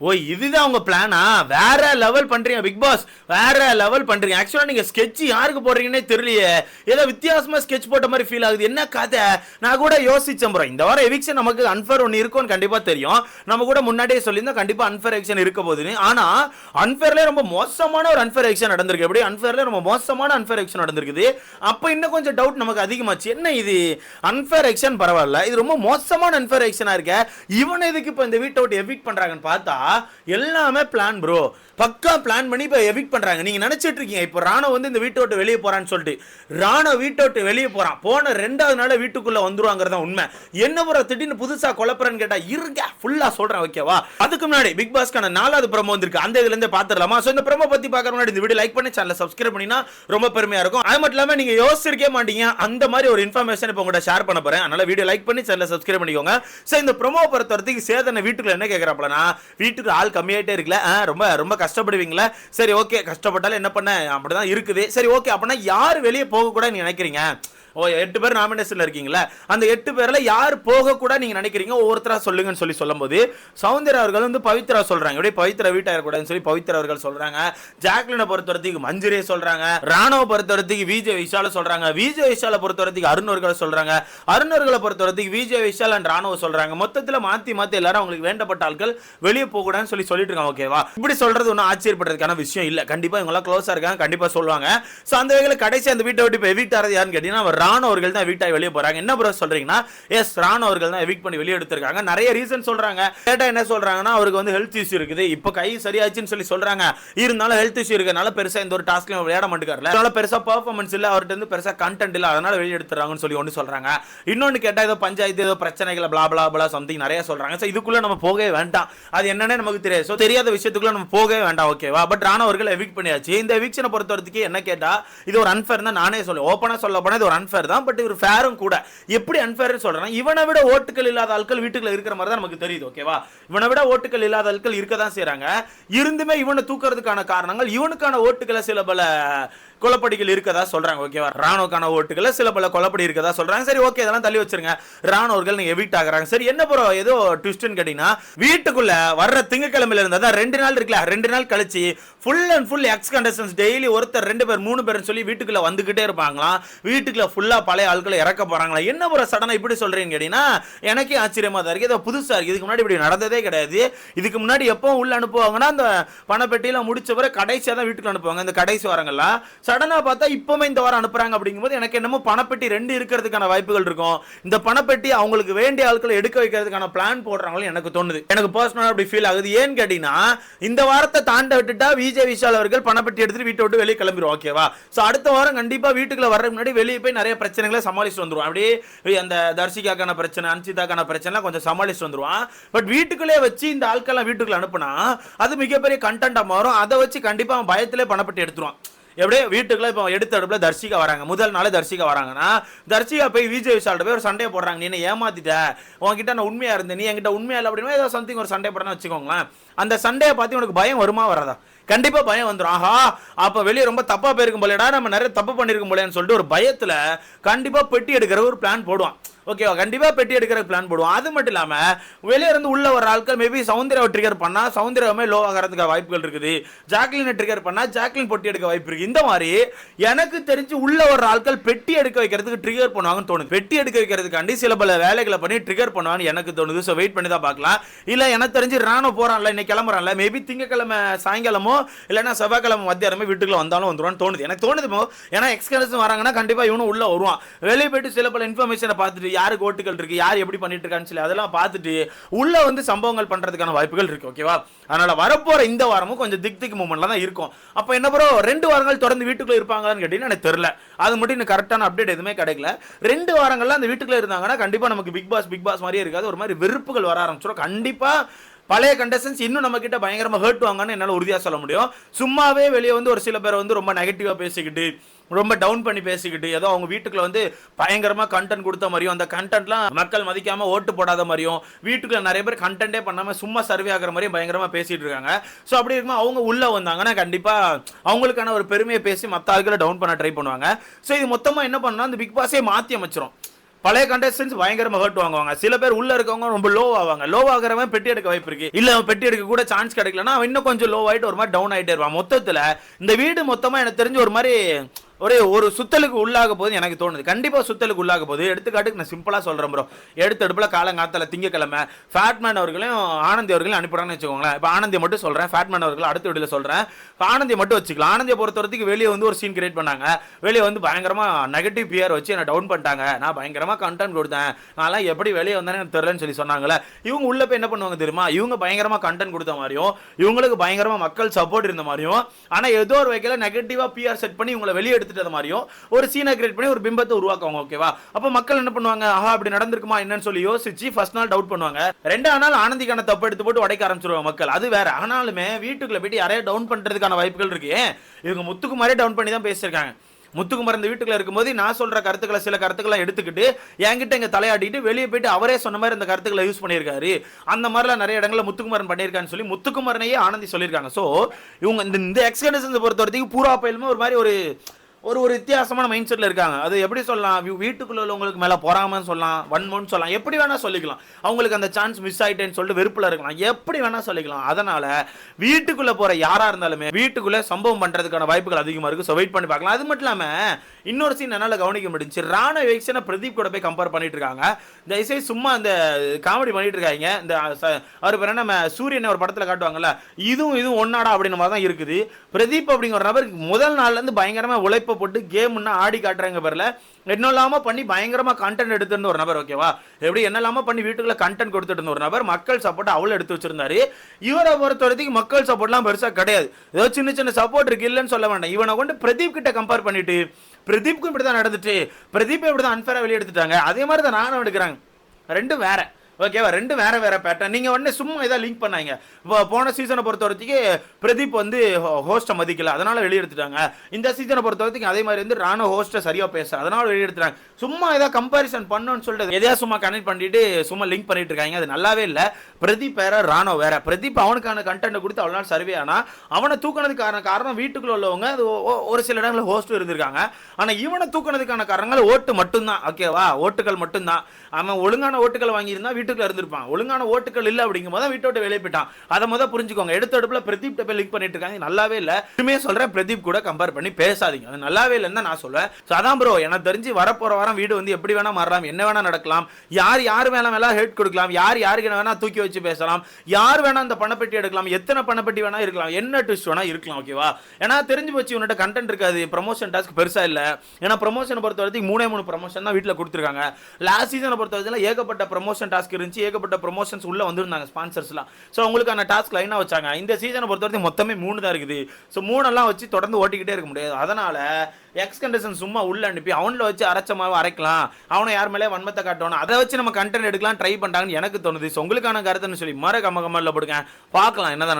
ஓ இதுதான் உங்க பிளானா வேற லெவல் பண்றீங்க பிக் பாஸ் வேற லெவல் பண்றீங்க. ஆக்சுவலா நீங்க ஸ்கெட்ச் யாருக்கு போடுறீங்கன்னே தெரியலையே. ஏதோ வித்தியாசமா ஸ்கெட்ச் போட்ட மாதிரி ஃபீல் ஆகுது. என்ன கதை? நான் கூட யோசிச்சேன் ப்ரோ இந்த வாரம் எவிக்ஷன் நமக்கு அன்ஃபேர் ஒன்று இருக்கும்னு கண்டிப்பா தெரியும். நம்ம கூட முன்னாடியே சொல்லியிருந்தோம் கண்டிப்பா அன்ஃபேர் எவிக்ஷன் இருக்க போகுதுன்னு. ஆனா அன்ஃபேர்ல ரொம்ப மோசமான ஒரு அன்ஃபேர் எவிக்ஷன் நடந்திருக்கு. எப்படி? அன்ஃபேர்ல ரொம்ப மோசமான அன்ஃபேர் எவிக்ஷன் நடந்திருக்குது. அப்ப இன்னும் கொஞ்சம் டவுட் நமக்கு அதிகமாச்சு. என்ன இது? அன்ஃபேர் எக்ஷன் பரவாயில்ல. இது ரொம்ப மோசமான அன்ஃபேர் எக்ஷனா இருக்க. இவன் எதுக்கு இப்போ இந்த வீட்டை விட்டு எவிக் பண்றாங்கன்னு பார்த்தா எல்லாமே பிளான் ப்ரோ பக்கா பிளான் பண்ணி இப்போ எவிக் பண்ணுறாங்க நீங்கள் நினைச்சிட்டு இருக்கீங்க இப்போ ராணோ வந்து இந்த வீட்டை விட்டு வெளியே போகிறான்னு சொல்லிட்டு. ராணோ வீட்டை விட்டு வெளியே போகிறான் போன ரெண்டாவது நாள் வந்துருவாங்கிறது வந்துருவாங்கிறதா உண்மை. என்ன ஒரு திடீர்னு புதுசாக குழப்பறன்னு கேட்டால் இருக்க ஃபுல்லாக சொல்கிறேன் ஓகேவா அதுக்கு முன்னாடி பிக் பாஸ்க்கான நாலாவது ப்ரமோ வந்திருக்கு. அந்த இதுலேருந்து பார்த்துடலாமா ஸோ இந்த ப்ரமோ பற்றி பார்க்குற முன்னாடி இந்த வீடியோ லைக் பண்ணி சேனலை சப்ஸ்கிரைப் பண்ணினா ரொம்ப பெருமையாக இருக்கும். அது மட்டும் இல்லாமல் நீங்கள் யோசிச்சிருக்கே மாட்டீங்க. அந்த மாதிரி ஒரு இன்ஃபர்மேஷன் இப்போ உங்கள்கிட்ட ஷேர் பண்ண போகிறேன் அதனால் வீடியோ லைக் பண்ணி சேனலை சப்ஸ்கிரைப் பண்ணிக்கோங்க. ஸோ இந்த ப்ரோமோ பொறுத்த வரைக்கும் சேதனை வீட்டுக்குள்ள என்ன கேட்கறாப்லனா வீட்டுக்கு ஆள் கம்மியாகிட்டே இருக்குல்ல. ஆ, ரொம்ப ரொம்ப கஷ்டப்படுவீங்களா? சரி ஓகே கஷ்டப்பட்டாலும் என்ன பண்ண? அப்படிதான் இருக்குது. சரி ஓகே அப்படின்னா யார் வெளியே போக நினைக்கிறீங்க? எட்டு பேர் நாமினேஷன்ல இருக்கீங்களா? அந்த எட்டு பேர்ல யார் போக கூட நீங்க நினைக்கிறீங்க? ஒவ்வொருத்தரா சொல்லுங்கன்னு சொல்லி சொல்லும்போது சௌந்தர்யா அவர்கள் வந்து பவித்ரா சொல்றாங்க. எப்படி பவித்ரா வீட்டாயிரக்கூடாதுன்னு சொல்லி பவித்ரா அவர்கள் சொல்றாங்க. ஜாக்லினை பொறுத்த வரைக்கும் மஞ்சுரே சொல்றாங்க. ராணுவ பொறுத்த வரைக்கும் விஜய் விஷால சொல்றாங்க. விஜய் விஷால பொறுத்தவரத்துக்கு அருண் அவர்களை சொல்றாங்க. அருண் அவர்களை பொறுத்த வரைக்கும் விஜய் விஷால் அண்ட் ராணுவ சொல்றாங்க. மொத்தத்துல மாத்தி மாத்தி எல்லாரும் அவங்களுக்கு வேண்டப்பட்ட ஆட்கள் வெளியே போக கூடாதுன்னு சொல்லி சொல்லிட்டு இருக்காங்க ஓகேவா இப்படி சொல்றது ஒன்றும் ஆச்சரியப்படுறதுக்கான விஷயம் இல்லை. கண்டிப்பா இவங்க க்ளோஸாக க்ளோஸா இருக்காங்க. கண்டிப்பா சொல்லுவாங்க. சோ அந்த வகையில் கடைசி அந்த வீட்டை விட்டு இப்போ எவிக்ட் யாருன்னு கேட்டீங்கன்னா ராணுவர்கள் தான் எவிக்ட் ஆகி வெளியே போறாங்க. என்ன ப்ரோ சொல்றீங்கன்னா? எஸ் ராணுவர்கள் தான் எவிக்ட் பண்ணி வெளியே எடுத்திருக்காங்க. நிறைய ரீசன் சொல்றாங்க. கேட்டா என்ன சொல்றாங்கன்னா அவருக்கு வந்து ஹெல்த் இஷ்யூ இருக்குது. இப்போ கை சரியாச்சுன்னு சொல்லி சொல்றாங்க. இருந்தாலும் ஹெல்த் இஷ்யூ இருக்கனால பெருசா இந்த ஒரு டாஸ்க்லயும் விளையாட மாட்டேங்கார்ல அதனால பெருசா பெர்ஃபார்மன்ஸ் இல்ல. அவர்கிட்ட இருந்து பெருசா கண்டென்ட் இல்ல. அதனால வெளியே எடுத்துறாங்கன்னு சொல்லி ஒன்று சொல்றாங்க. இன்னொன்னு கேட்டா ஏதோ பஞ்சாயத்து ஏதோ பிரச்சனைகளை பிளா பிளா blah சம்திங் நிறைய சொல்றாங்க. ஸோ இதுக்குள்ள நம்ம போகவே வேண்டாம். அது என்னன்னு நமக்கு தெரியாது. ஸோ தெரியாத விஷயத்துக்குள்ள நம்ம போகவே வேண்டாம் ஓகேவா பட் ராணா அவர்கள் எவிக் பண்ணியாச்சு. இந்த எவிக்ஷனை பொறுத்த வரைக்கும் என்ன கேட்டா இது ஒரு அன்ஃபேர் தான் நானே சொல்லுவேன். ஓப்பனா சொல்ல போனா இது ஒரு அன்ஃபேர் தான் பட் இவர் ஃபேரும் கூட. எப்படி அன்ஃபேர்னு சொல்றேன் இவனை விட ஓட்டுகள் இல்லாத ஆட்கள் வீட்டுக்குள்ள இருக்கிற மாதிரி தான் நமக்கு தெரியுது ஓகேவா இவனை விட ஓட்டுகள் இல்லாத ஆட்கள் இருக்க தான் செய்றாங்க. இருந்துமே இவனை தூக்குறதுக்கான காரணங்கள் இவனுக்கான ஓட்டுகளை சில பல குளப்படிகள் இருக்கதா சொல்றாங்க ஓகேவா ராணுவக்கான ஓட்டுகளை சில பல குளப்படி இருக்கதா சொல்றாங்க. சரி ஓகே இதெல்லாம் தள்ளி வச்சிருங்க. ராணுவர்கள் நீங்க எவிட் ஆகுறாங்க. சரி என்ன ப்ரோ ஏதோ ட்விஸ்ட்னு கேட்டீங்கன்னா வீட்டுக்குள்ள வர்ற திங்கக்கிழமையில இருந்தா தான் ரெண்டு நாள் இருக்குல்ல ரெண்டு நாள் கழிச்சு full and full ex contestants daily ஒருத்தர் ரெண்டு பேர் மூணு பேர்னு சொல்லி வீட்டுக்குள்ள வந்துகிட்டே இருப்பாங்களாம். வீட்டுக்குள்ள ஃபுல்லா பழைய ஆட்களை இறக்க போறாங்களா? என்ன ப்ரோ சடனா இப்படி சொல்றீங்கன்னு கேட்டீங்கன்னா எனக்கே ஆச்சரியமா தான் இருக்கு. இது புதுசா இருக்கு. இதுக்கு முன்னாடி இப்படி நடந்ததே கிடையாது. இதுக்கு முன்னாடி எப்போ உள்ள அனுப்புவாங்கன்னா அந்த பணப்பெட்டியெல்லாம் முடிச்ச பிறகு கடைசியாக தான் வீட்டுக்கு அனுப்புவாங்க. இந்த கடைசி வாரங்கள்லாம் சடனாக பார்த்தா இப்போவுமே இந்த வாரம் அனுப்புகிறாங்க அப்படிங்கும்போது எனக்கு என்னமோ பணப்பெட்டி ரெண்டு இருக்கிறதுக்கான வாய்ப்புகள் இருக்கும். இந்த பணப்பெட்டி அவங்களுக்கு வேண்டிய ஆட்களை எடுக்க வைக்கிறதுக்கான பிளான் போடுறாங்களோ எனக்கு தோணுது. எனக்கு பர்சனலாக அப்படி ஃபீல் ஆகுது. ஏன்னு கேட்டிங்கன்னா இந்த வாரத்தை தாண்ட விட்டுட்டா விஜய் விஷால் அவர்கள் பணப்பெட்டி எடுத்துட்டு வீட்டை விட்டு வெளியே கிளம்பிடும் ஓகேவா ஸோ அடுத்த வாரம் கண்டிப்பாக வீட்டுக்குள்ள வர்றதுக்கு முன்னாடி வெளியே போய் நிறைய பிரச்சனைகளை சமாளிச்சு வந்துருவான் அப்படியே அந்த தர்ஷிகாக்கான பிரச்சனை அன்சிதாக்கான பிரச்சனை கொஞ்சம் சமாளிச்சு வந்துடுவான் பட் வீட்டுக்குள்ளே வச்சு இந்த ஆட்கள்லாம் வீட்டுக்குள்ள அனுப்புனா அது மிகப்பெரிய கண்டென்ட்டாக மாறும். அதை வச்சு கண்டிப்பாக அவன் பயத்திலே பணப்பெட்டி எடுத்துருவான். எப்படியே வீட்டுக்குள்ள இப்போ எடுத்த அடுப்புல தர்ஷிகா வராங்க. முதல் நாள் தர்ஷிகா வராங்கன்னா தர்ஷிகா போய் விஜய் விஷால்ட்ட போய் ஒரு சண்டையை போடுறாங்க. நீ என்ன ஏமாத்திட்ட. உன்கிட்ட நான் உண்மையா இருந்தேன். நீ என்கிட்ட உண்மையா இல்லை அப்படின்னா ஏதோ சம்திங் ஒரு சண்டை போடுறேன்னு வச்சுக்கோங்களேன். அந்த சண்டையை பார்த்து உனக்கு பயம் வருமா வராதா? கண்டிப்பா பயம் வந்துடும் ஆஹா அப்ப வெளியே ரொம்ப தப்பா போயிருக்கும் போலடா. நம்ம நிறைய தப்பு பண்ணிருக்கும் போலேன்னு சொல்லிட்டு ஒரு பயத்துல கண்டிப்பா பெட்டி எடுக்கிற ஒரு பிளான் போடுவான். ஓகேவா கண்டிப்பாக பெட்டி எடுக்கிற பிளான் போடுவோம். அது மட்டும் இல்லாமல் வெளியே இருந்து உள்ள வர ஆட்கள் மேபி சௌந்தர்யாவை ட்ரிகர் பண்ணால் சௌந்தர்யாவுமே லோ ஆகிறதுக்கு வாய்ப்புகள் இருக்குது. ஜாக்லினை ட்ரிகர் பண்ணால் ஜாக்லின் பொட்டி எடுக்க வாய்ப்பு இருக்குது இந்த மாதிரி எனக்கு தெரிஞ்சு உள்ள வர ஆட்கள் பெட்டி எடுக்க வைக்கிறதுக்கு ட்ரிகர் பண்ணுவாங்கன்னு தோணுது. பெட்டி எடுக்க வைக்கிறதுக்காண்டி சில பல வேலைகளை பண்ணி ட்ரிகர் பண்ணுவாங்கன்னு எனக்கு தோணுது. ஸோ வெயிட் பண்ணி தான் பார்க்கலாம். இல்லை எனக்கு தெரிஞ்சு ராணுவ போகிறான்ல இன்னைக்கு கிளம்புறான்ல மேபி திங்கக்கிழமை சாயங்காலமோ இல்லைன்னா செவ்வாய்க்கிழமை மத்தியானமே வீட்டுக்குள்ள வந்தாலும் வந்துருவான்னு தோணுது. எனக்கு தோணுது ஏன்னா எக்ஸ்கரன்ஸ் வராங்கன்னா கண்டிப்பாக இவனும் உள்ளே வருவான். வெளியே போயிட்டு சில பல இன்ஃபர்மேஷனை பார்த்துட்டு யாருக்கு ஓட்டுகள் இருக்கு யார் எப்படி பண்ணிட்டு இருக்கான்னு சொல்லி அதெல்லாம் பார்த்துட்டு உள்ள வந்து சம்பவங்கள் பண்றதுக்கான வாய்ப்புகள் இருக்கு ஓகேவா அதனால வரப்போற இந்த வாரமும் கொஞ்சம் திக் திக் மூமெண்ட்ல தான் இருக்கும். அப்ப என்ன ப்ரோ ரெண்டு வாரங்கள் தொடர்ந்து வீட்டுக்குள்ள இருப்பாங்களான்னு கேட்டீங்கன்னா எனக்கு தெரியல. அது மட்டும் இன்னும் கரெக்டான அப்டேட் எதுவுமே கிடைக்கல. ரெண்டு வாரங்கள்ல அந்த வீட்டுக்குள்ள இருந்தாங்கன்னா கண்டிப்பா நமக்கு பிக் பாஸ் பிக் பாஸ் மாதிரியே இருக்காது. ஒரு மாதிரி வெறுப்புகள் வர ஆரம்பிச்சிடும் கண்டிப்பா பழைய கண்டஸ்டன்ஸ் இன்னும் நம்ம கிட்ட பயங்கரமா ஹர்ட் வாங்கன்னு என்னால உறுதியா சொல்ல முடியும். சும்மாவே வெளியே வந்து ஒரு சில பேர் வந்து ரொம்ப நெகட்டிவா பேசிக்கிட்டு ரொம்ப டவுன் பண்ணி பேசிக்கிட்டு ஏதோ அவங்க வீட்டுக்குள்ள வந்து பயங்கரமா கண்டென்ட் கொடுத்த மாதிரியும் அந்த கண்டென்ட்லாம் மக்கள் மதிக்காம ஓட்டு போடாத மாதிரியும் வீட்டுக்குள்ள நிறைய பேர் கண்டென்ட்டே பண்ணாம சும்மா சர்வே ஆகிற மாதிரியும் பயங்கரமா பேசிட்டு இருக்காங்க. ஸோ அப்படி இருக்கும்போது அவங்க உள்ள வந்தாங்கன்னா கண்டிப்பா அவங்களுக்கான ஒரு பெருமையை பேசி மற்ற ஆட்களை டவுன் பண்ண ட்ரை பண்ணுவாங்க. ஸோ இது மொத்தமா என்ன பண்ணா அந்த பிக் பாஸே மாத்தி அமைச்சிரும். பழைய கண்டஸ்டன்ஸ் பயங்கரமாக ஹர்ட் வாங்குவாங்க. சில பேர் உள்ள இருக்கவங்க ரொம்ப லோ ஆவாங்க. லோ ஆகிறவன் பெட்டி எடுக்க வாய்ப்பு இருக்கு. இல்ல அவன் பெட்டி எடுக்க கூட சான்ஸ் கிடைக்கலன்னா அவன் இன்னும் கொஞ்சம் லோ ஆயிட்டு ஒரு மாதிரி டவுன் ஆயிட்டே இருப்பான். மொத்தத்துல இந்த வீடு மொத்தமா எனக்கு தெரிஞ்சு ஒரு மாதிரி ஒரே ஒரு சுத்தலுக்கு உள்ளாக போது எனக்கு தோணுது. கண்டிப்பாக சுத்தலுக்கு உள்ளாக போது எடுத்துக்காட்டுக்கு நான் சிம்பிளாக சொல்கிறேன் ப்ரோ எடுத்தடுப்பில் அடுப்புல காலங்காத்தால திங்கக்கிழமை ஃபேட்மேன் அவர்களையும் ஆனந்தி அவர்களையும் அனுப்பிடுறான்னு வச்சுக்கோங்களேன். இப்போ ஆனந்தியை மட்டும் சொல்கிறேன் ஃபேட்மேன் அவர்கள் அடுத்த வீடியில் சொல்கிறேன் ஆனந்தி ஆனந்தியை மட்டும் வச்சுக்கலாம். ஆனந்தியை பொறுத்த வரைக்கும் வெளியே வந்து ஒரு சீன் கிரியேட் பண்ணாங்க. வெளியே வந்து பயங்கரமாக நெகட்டிவ் பியர் வச்சு என்னை டவுன் பண்ணிட்டாங்க. நான் பயங்கரமாக கண்டென்ட் கொடுத்தேன். நான்லாம் எப்படி வெளியே வந்தேன்னு எனக்கு தெரிலன்னு சொல்லி சொன்னாங்களே இவங்க உள்ள போய் என்ன பண்ணுவாங்க தெரியுமா? இவங்க பயங்கரமாக கண்டென்ட் கொடுத்த மாதிரியும் இவங்களுக்கு பயங்கரமாக மக்கள் சப்போர்ட் இருந்த மாதிரியும் ஆனால் ஏதோ ஒரு வகையில் நெகட்டிவாக பிஆர் செட் பண்ணி இவங்களை வெளியே எடுத்துட்டது மாதிரியும் ஒரு சீனை கிரியேட் பண்ணி ஒரு பிம்பத்தை உருவாக்குவாங்க ஓகேவா அப்போ மக்கள் என்ன பண்ணுவாங்க? ஆஹா அப்படி நடந்திருக்குமா என்னன்னு சொல்லி யோசிச்சு ஃபர்ஸ்ட் நாள் டவுட் பண்ணுவாங்க. ரெண்டாம் நாள் ஆனந்திக்கான தப்பு எடுத்து போட்டு உடைக்க ஆரம்பிச்சிருவாங்க மக்கள். அது வேற. ஆனாலுமே வீட்டுக்குள்ள போயிட்டு யாரையா டவுன் பண்றதுக்கான வாய்ப்புகள் இருக்கு. ஏன்? இவங்க முத்துக்குமாரே டவுன் பண்ணி தான் பேசியிருக்காங்க. முத்துக்குமார் இந்த வீட்டுக்குள்ள இருக்கும்போது நான் சொல்ற கருத்துக்களை சில கருத்துக்களை எடுத்துக்கிட்டு என்கிட்ட இங்க தலையாட்டிட்டு வெளியே போயிட்டு அவரே சொன்ன மாதிரி இந்த கருத்துக்களை யூஸ் பண்ணியிருக்காரு. அந்த மாதிரிலாம் நிறைய இடங்களில் முத்துக்குமாரன் பண்ணியிருக்கான்னு சொல்லி முத்துக்குமாரனையே ஆனந்தி சொல்லியிருக்காங்க. ஸோ இவங்க இந்த இந்த எக்ஸ்கண்டன்ஸ் பொறுத்த வரைக்கும் பூரா பயிலுமே ஒரு மாதிரி ஒரு ஒரு ஒரு வித்தியாசமான மைண்ட் செட்டில் இருக்காங்க. அது எப்படி சொல்லலாம்? வீட்டுக்குள்ள உள்ளவங்களுக்கு மேலே பொறாமன்னு சொல்லலாம் வன்மம்னு சொல்லலாம். எப்படி வேணால் சொல்லிக்கலாம். அவங்களுக்கு அந்த சான்ஸ் மிஸ் ஆயிட்டேன்னு சொல்லிட்டு வெறுப்பில் இருக்கலாம். எப்படி வேணால் சொல்லிக்கலாம். அதனால் வீட்டுக்குள்ளே போகிற யாராக இருந்தாலுமே வீட்டுக்குள்ளே சம்பவம் பண்ணுறதுக்கான வாய்ப்புகள் அதிகமாக இருக்கு. ஸோ வெயிட் பண்ணி பார்க்கலாம். அது மட்டும் இல்லாமல் இன்னொரு சீன் என்னால் கவனிக்க முடிஞ்சு ராணா எக்ஸனை பிரதீப் கூட போய் கம்பேர் பண்ணிட்டு இருக்காங்க. தயவுசெய்து சும்மா அந்த காமெடி பண்ணிட்டு இருக்காங்க இந்த அவர் பேர் என்ன? நம்ம சூரியன் ஒரு படத்தில் காட்டுவாங்கல்ல. இதுவும் இதுவும் ஒன்னாடா அப்படின்ற மாதிரி தான் இருக்குது. பிரதீப் அப்படிங்கிற நபருக்கு முதல் நாள்லேருந்து பயங்கரமாக உழைப்பு உழைப்ப போட்டு கேம்னா ஆடி காட்டுறாங்க பேர்ல. என்னெல்லாம பண்ணி பயங்கரமா கண்டென்ட் எடுத்துருந்த ஒரு நபர் ஓகேவா எப்படி என்னெல்லாம பண்ணி வீட்டுக்குள்ள கண்டென்ட் கொடுத்துட்டு இருந்த ஒரு நபர் மக்கள் சப்போர்ட் அவ்வளோ எடுத்து வச்சிருந்தாரு. இவரை பொறுத்த வரைக்கும் மக்கள் சப்போர்ட்லாம் பெருசாக கிடையாது. ஏதோ சின்ன சின்ன சப்போர்ட் இருக்கு இல்லைன்னு சொல்ல வேண்டாம். இவனை கொண்டு பிரதீப் கிட்ட கம்பேர் பண்ணிட்டு பிரதீப்க்கும் இப்படி தான் நடந்துட்டு பிரதீப் இப்படி தான் அன்ஃபேராக வெளியே எடுத்துட்டாங்க அதே மாதிரி தான் நானும் எடுக்கிறாங்க ரெண்டும் வேற. ஓகேவா ரெண்டு வேற வேற பேட்டர்ன் நீங்க உடனே சும்மா இதாக லிங்க் பண்ணாங்க இப்போ போன சீசனை பொறுத்த வரைக்கும் பிரதீப் வந்து ஹோஸ்ட்டை மதிக்கல. அதனால வெளியெடுத்துட்டாங்க. இந்த சீசனை பொறுத்த வரைக்கும் அதே மாதிரி வந்து ராணுவ ஹோஸ்ட்டை சரியா பேச அதனால வெளியே சும்மா ஏதாவது கம்பாரிசன் பண்ணணும்னு சொல்லிட்டு எதையா சும்மா கனெக்ட் பண்ணிட்டு சும்மா லிங்க் பண்ணிட்டு இருக்காங்க. அது நல்லாவே இல்லை. பிரதீப் வேற ராணோ வேற. பிரதீப் அவனுக்கான கண்டென்ட் கொடுத்து அவ்வளோ நாள் சர்வே ஆனால் அவனை தூக்கினதுக்கான காரணம் வீட்டுக்குள்ள உள்ளவங்க அது ஒரு சில இடங்களில் ஹோஸ்ட் இருந்திருக்காங்க. ஆனால் இவனை தூக்கினதுக்கான காரணங்கள் ஓட்டு மட்டும்தான். ஓகேவா ஓட்டுகள் மட்டும்தான். அவன் ஒழுங்கான ஓட்டுகள் வாங்கியிருந்தா வீட்டுக்குள்ள இருந்திருப்பான். ஒழுங்கான ஓட்டுகள் இல்லை அப்படிங்கும் போது வீட்டை விட்டு வெளியே போயிட்டான். அதை முதல் புரிஞ்சுக்கோங்க. எடுத்த அடுப்புல பிரதீப் போய் லிங்க் பண்ணிட்டு இருக்காங்க. நல்லாவே இல்லை. இனிமே சொல்றேன் பிரதீப் கூட கம்பேர் பண்ணி பேசாதீங்க. அது நல்லாவே இல்லைன்னு நான் சொல்லுவேன் ஸோ அதான் ப்ரோ எனக்கு தெரிஞ்சு வரப்போற வாரம் வீடு வந்து எப்படி வேணா மாறலாம் என்ன வேணா நடக்கலாம். யார் யார் வேணா வேணா ஹெல்ப் கொடுக்கலாம் யார் யாருக்கு வேணா தூக்கி வச்சு பேசலாம் யார் வேணா அந்த பணப்பெட்டி எடுக்கலாம் எத்தனை பணப்பெட்டி வேணா இருக்கலாம் என்ன ட்விஸ்ட் வேணா இருக்கலாம் ஓகேவா ஏன்னா தெரிஞ்சு போச்சு உன்கிட்ட கண்டென்ட் இருக்காது ப்ரமோஷன் டாஸ்க் பெருசா இல்ல. ஏன்னா ப்ரமோஷனை பொறுத்த வரைக்கும் மூணே மூணு ப்ரமோஷன் தான் வீட்டில் கொடுத்துருக்காங்க. லாஸ்ட் சீசனை பொறுத்த வரைக்கும் ஏகப்பட்ட ப்ரமோஷன் டாஸ்க் இருந்துச்சு. ஏகப்பட்ட ப்ரொமோஷன்ஸ் உள்ளே வந்திருந்தாங்க ஸ்பான்சர்ஸ்லாம் ஸோ உங்களுக்கான டாஸ்க் லைனாக வச்சாங்க. இந்த சீசனை பொறுத்த வரைக்கும் மொத்தமே மூணு தான் இருக்குது. ஸோ மூணெல்லாம் வச்சு தொடர்ந்து ஓட்டிக்கிட்டே இருக்க முடியாது. அதனால எக்ஸ் கண்டிஷன் சும்மா உள்ள அனுப்பி அவனில் வச்சு அரைச்சமாவை அரைக்கலாம். அவனை யார் மேலே வன்மத்தை காட்டணும் அதை வச்சு நம்ம கண்டென்ட் எடுக்கலாம் ட்ரை பண்ணுறாங்கன்னு எனக்கு தோணுது. ஸோ உங்களுக்கான கருத்துன்னு சொல்லி மர கம்ம கம்மலில் போடுங்க. பார்க்கலாம் என்னதான்